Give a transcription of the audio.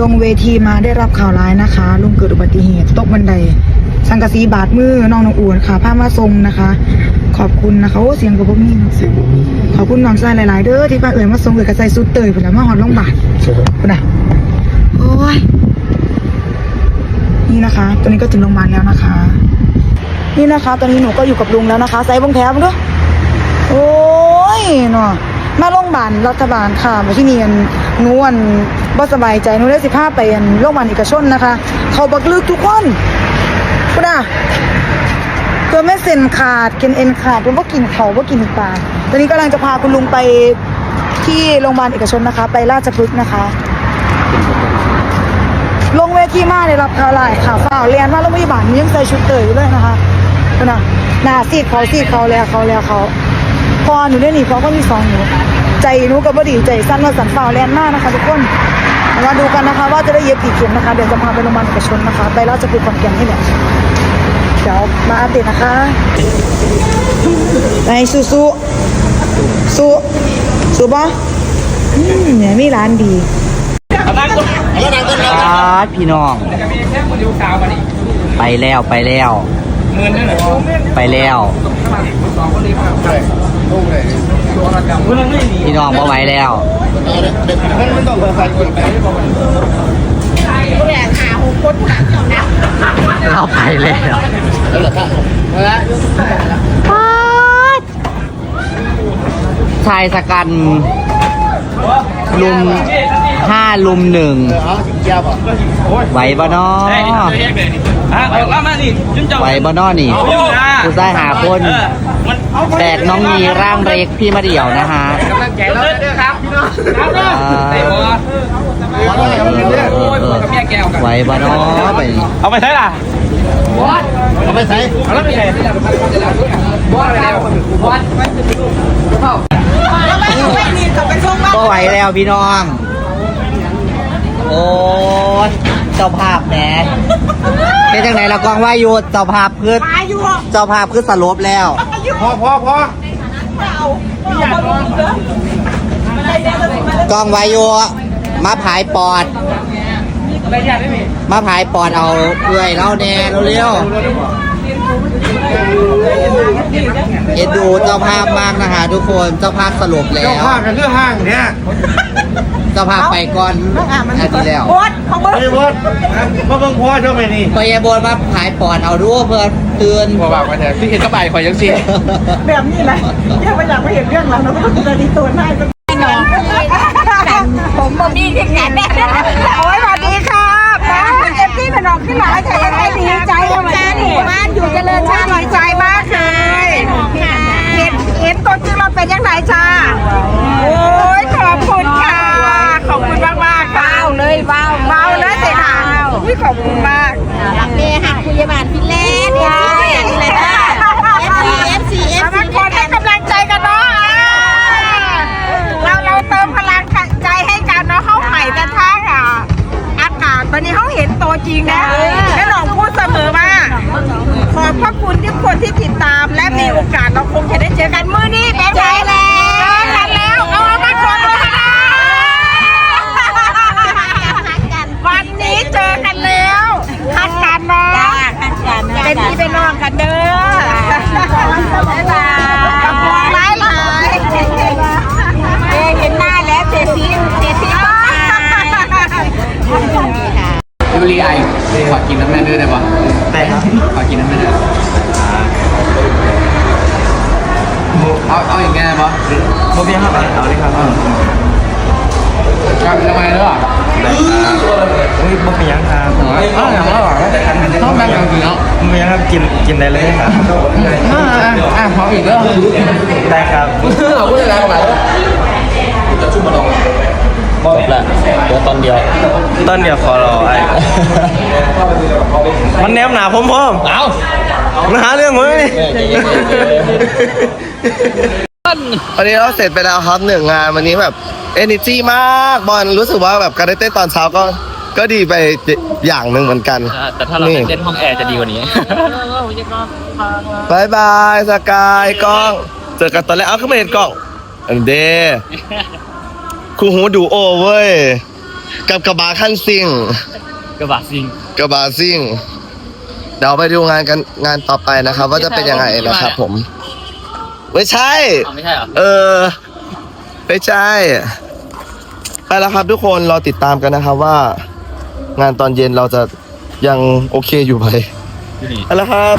ลงเวทีมาได้รับข่าวร้ายนะคะ ลุงเกิดอุบัติเหตุตกบันได สังกะสีบาดมือน้องน้องอูนค่ะพามาทรงนะคะ ขอบคุณนะคะโอ้เสียงกับพวกนี้เสียงบุ้มีขอบคุณน้องชายหลาย ๆ เด้อที่พาเอ่ยมาทรงเอ่ยกระใส่สุดเตยผุนละมาหอดลงบาดใช่ไหมผุนอะโอ้ยนี่นะคะ ตอนนี้ก็ถึงโรงพยาบาลแล้วนะคะ นี่นะคะ ตอนนี้หนูก็อยู่กับลุงแล้วนะคะใส่บงแถมด้วยโอ้ยเนาะมาโรงพยาบาลรัฐบาลค่ะมาที่นี่อันห นูอันบ่สบายใจนูได้สิพาไปอันโรงพยาบาลเอกชนนะคะ เขาบักลึกทุกคนพุ่นอะเกิดไม่เซ็นขาดกินเอ็นขาดเป็นว่ากินเขาว่ากินปลาตอนนี้กำลังจะพาคุณลุงไปที่โรงพยาบาลเอกชนนะคะ ไปราชพฤกษ์นะคะ ลงเวทีมาได้รับข่าวลายข่าวข่าวเรียนว่าโรงพยาบาลนี้ยังใส่ชุดเตยอยู่เลยนะคะคุณน่ะหน้าซีดเขาซีดเขาแล้วเขาแล้วเขาพอหนูได้หนีเพอก็มีสองหนู ใจนูกับบดีใจสั้นว่าสันฝ่าวแลนมากนะคะทุกคนมาดูกันนะคะ ว่าจะได้เย็บกี่เข็มนะคะ เดี๋ยวจะพาไปโรงพยาบาลเอกชนนะคะ ไปราชพฤกษ์ขอนแก่นให้เนี่ยเดี๋ยวมาอัปเดตนะคะในสู้สู้สู้สู้ปะอืมเนี่ยมีร้านดีครับพี่น้อง ไปแล้วไปแล้วไปแล้ว พี่น้องมาไหวแล้วเราไปแล้วชายสกันลุมห้าลุมหนึ่งไหวบ่นอไหวบ่นอนี่ผู้ชายหาคน แบกน้องมีร่างเล็กพี่มาเดี่ยวนะฮะไหวบ่นอไปเอาไปใช้ล่ะเอาไปใส่เอาแล้วไปใช้ก็ไหวแล้วพี่น้อง โอ้ยเจ้าภาพแหน เป็นจังไหนละกองว่าอยู่เจ้าภาพคือเจ้าภาพคือสลบแล้วพอพอพอกองวายุมาผายปอดมาผายปอดเอาเอื่อยเล่าแน่เร็วๆเอ็ นดูเจ้าภาพมากนะคะทุกคนเจ้าภาพสลบแล้เจ้าวภาพกันเรื่องห้างเนี่ยเจ้าภาพไปก่อนอันนี้แล้วโอ๊ตของเบิร์ไอ้บดมาเบิ่งพ่อเจ้าแม่นี่พอยายโบนมาผายปอดเอาด้วยเพื่อเตือนพอบอกมาเถอะที่เห็นก็ไปคอยยังสิแบบนี้แหละยังไม่อยากไปเห็นเรื่องเราเราก็จะดีตัวหน้าก็ผมบ่มีที่กันโอ้ยสวัสดีค่ะป้าเอฟซีเป็นน้องขึ้นหลายใจยังไงดีใจวันนี้ บ้านอยู่เจริญชาติ ดีใจมากเลยเห็นเห็นตัวจริงเราเป็นยังไงจ้าโอ้ยขอบคุณค่ะ ขอบคุณมากมากๆค่ะ ว้าวเลยว้าว เบาเลยเสนาอุ้ยขอบคุณมาก รักเมย์หักพยาบาลฟินแลนด์เอฟซีเลยนะเอฟซีเอฟซีเอฟ แล้วมันคนให้กำลังใจกันเนาะเราเราเติมพลังใจให้กันเนาะเขาใหม่กันทั้งอะอากาศวันนี้เขาเห็นตัวจ ริงนะและหลองพูดเสมอว่าขอบพระคุณทุกคนที่ติดตาม และมีโอกาสเราคงจะได้เจอกันมื้อนี้เป็นไงแล้วเจอกันแล้วเอามาชมเลยค่ะวันนี้เจอกันแล้วฮักกันเนาะ เป็นพี่เป็นน้องกันเด้อบ๊ายบายขอบคุณหลายหลายเห็นหน้าแล้วเจซีเจซีก็มา ดูรีไอขอ กินน้ำแม่ด้วยได้ปะได้ครับขอกินน้ำแม่ด้วยเอาเอาอย่างเงี้ยได้ปะโมเบียครับเอาดิครับครับทำไมด้วยอะอุ้ยบ่เป็นหยังครับอ้าวอย่างไรวะต้องแบ่งกันกินเนาะบ่เป็นหยังครับกินกินได้เลยครับอ่าอ่าขออีกแล้วได้ครับเราพูดอะไรกันจะชุ่มมาลง จบแล้วเดี๋ยวตอนเดียวตอนเดียวขอรอไอ้มันแนบหนาผมพ่อมเอามาหาเรื่องเว้ยวันนี้เราเสร็จไปแล้วครับหนึ่งงานวันนี้แบบเอเนจีมากบอลรู้สึกว่าแบบการได้เต้นตอนเช้าก็ก็ดีไปอย่างหนึ่งเหมือนกันแต่ถ้าเราเต้นห้องแอร์จะดีกว่านี้ บายบายสกายกล้อง เจอกันตอนแรกเอาขึ้นมาเห็นกล้องอันเด คู่หูดูโอเว้ย กับกระบะขั้นซิ่ง กระบะซิงกระบะซิ่ง เดี๋ยวไปดูงานกันงานต่อไปนะครับ ว่าจะเป็นยังไงนะครับผม ไม่ใช่ อ๋อไม่ใช่เหรอ เออ ไม่ใช่ ไปแล้วครับทุกคนรอติดตามกันนะครับว่า งานตอนเย็นเราจะยังโอเคอยู่ไหมไปแล้วครับ